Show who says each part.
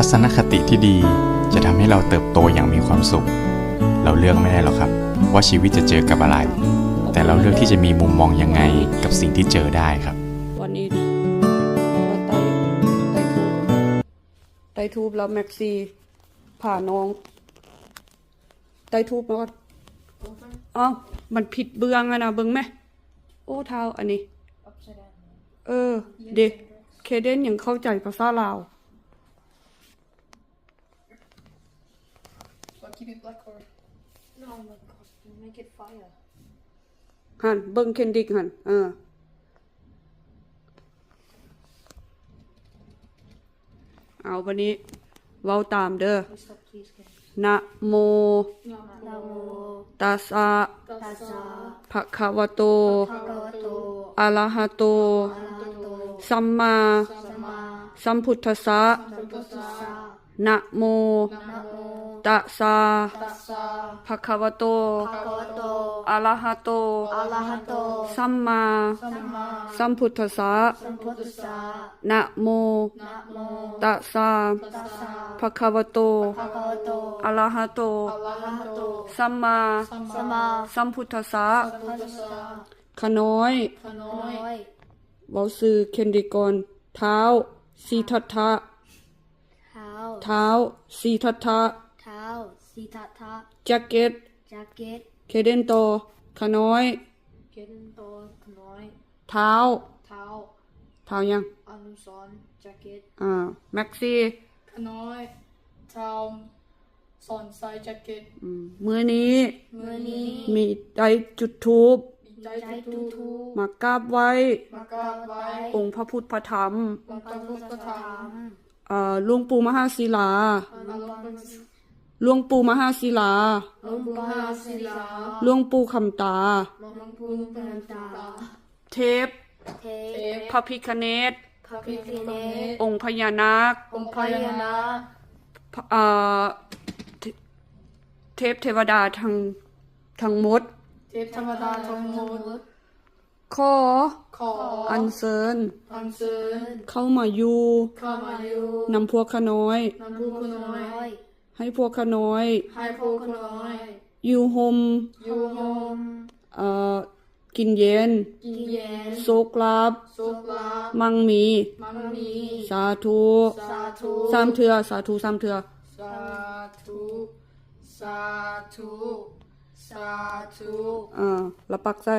Speaker 1: ทัศนคติที่ดีจะทำให้เราเติบโตอย่างมีความสุข เราเลือกไม่ได้หรอกครับ ว่าชีวิตจะเจอกับอะไร แต่เราเลือกที่จะมีมุมมองยังไงกับสิ่งที่เจอได้ครับ
Speaker 2: วันนี้ว่ไตไตทูบไตทูบแล้วแม็กซี่ผ่าน้องไตทูบมาก่อนอ้าวมันผิดเบื้องอะนะเบื้องไหมโอ้เท้าอันนี้ เออ เด็กเคเดนยังเข้าใจภาษาลาว
Speaker 3: keep it black or
Speaker 4: No, oh my god, you make it fire.
Speaker 2: หันเบิ้งเคนดิกหันเออ เอาวันนี้เว้าตามเด้อ
Speaker 4: Please stop, please. Can.
Speaker 2: นะโม
Speaker 4: Namo
Speaker 2: ตัสสะ
Speaker 4: tassa
Speaker 2: ภะคะวะโต
Speaker 4: bhagavato
Speaker 2: อะระหะโต
Speaker 4: arahato
Speaker 2: สัมมา
Speaker 4: samma
Speaker 2: สัมพุทธัสสะ
Speaker 4: sambuddhassa
Speaker 2: นะโม
Speaker 4: namo
Speaker 2: ตัสสะ
Speaker 3: tassa
Speaker 2: ภะคะวะโต
Speaker 4: bhagavato
Speaker 2: อะระหะโต
Speaker 4: arahato
Speaker 2: สัมมา
Speaker 3: samma
Speaker 2: สัมพุทธัสสะ
Speaker 4: sambuddhassa
Speaker 2: นะโม
Speaker 4: namo
Speaker 2: ตัสสะ
Speaker 4: tassa
Speaker 2: ภะคะวะโต
Speaker 4: bhagavato
Speaker 2: อะระหะโต
Speaker 3: arahato
Speaker 2: สัมมา
Speaker 4: samma
Speaker 2: สัมพุทธัสสะ
Speaker 4: sambuddhassa
Speaker 2: ขน้อย
Speaker 3: kanoi
Speaker 4: noi
Speaker 2: เว้าซื้อเคนดิกรเท้าสีทัตถะ
Speaker 4: how
Speaker 2: เท้าสีทัตถะ
Speaker 4: tau sitata
Speaker 2: แจ็คเก็ต
Speaker 4: jacket
Speaker 2: เคเดนโตขน้อย
Speaker 4: kento noi
Speaker 2: เท้า
Speaker 3: tau
Speaker 2: เท้ายัง
Speaker 4: anuson jacket
Speaker 2: อ่าแม็กซี่
Speaker 3: kanoi tau son sai jacket
Speaker 2: อืมมื้อนี้
Speaker 4: มื้อนี้
Speaker 2: มีได้จุดทูบ
Speaker 3: ใจ
Speaker 4: ใจ
Speaker 3: ทุ
Speaker 4: ทุ
Speaker 3: ก
Speaker 4: ทุ
Speaker 2: มากราบไว้
Speaker 3: มากราบไว้
Speaker 2: องค์พระพุทธพระธรรม
Speaker 3: องค์พระพุทธธรรม
Speaker 2: เอ่อหลวงปู่มหาศิลา
Speaker 3: อนุรักษ์
Speaker 2: หลวงปู่มหาศิลา
Speaker 3: หลวงปู่มหาศิลา
Speaker 2: หลวงปู่คำตา
Speaker 3: หลวงปู่เปินตา
Speaker 2: เทพ
Speaker 4: เท
Speaker 3: เทพ
Speaker 2: พระพิคเนต
Speaker 4: พระพิฆเนศ
Speaker 2: องค์พญานาค
Speaker 3: องค์พญานาค
Speaker 2: พระเอ่อเทเทพเทวดาทั้งทั้งหมด
Speaker 3: เทพธรรมดาทั้งหมด
Speaker 2: ขอ
Speaker 3: ขอ
Speaker 2: อัญเชิญ
Speaker 3: อัญเชิญ
Speaker 2: เข้ามาอยู่
Speaker 3: เข้ามาอยู่
Speaker 2: นำพวกขน้อย
Speaker 3: นำผู้คนน้อย
Speaker 2: ให้พวกขน้อย
Speaker 3: ให้ผู้คนน้อย
Speaker 2: อยู่โฮม
Speaker 3: อยู่โฮม
Speaker 2: เอ่อกินเย็น
Speaker 3: กินเย็น
Speaker 2: โศกลาบ
Speaker 3: สุขลาภ
Speaker 2: มั่งมี
Speaker 3: มั่งมี
Speaker 2: สาธุ
Speaker 3: สาธุ
Speaker 2: สามเถื่อสาธุสามเถื่อ
Speaker 3: สาธุสาธุสาธุ
Speaker 2: อ่าละปักใส่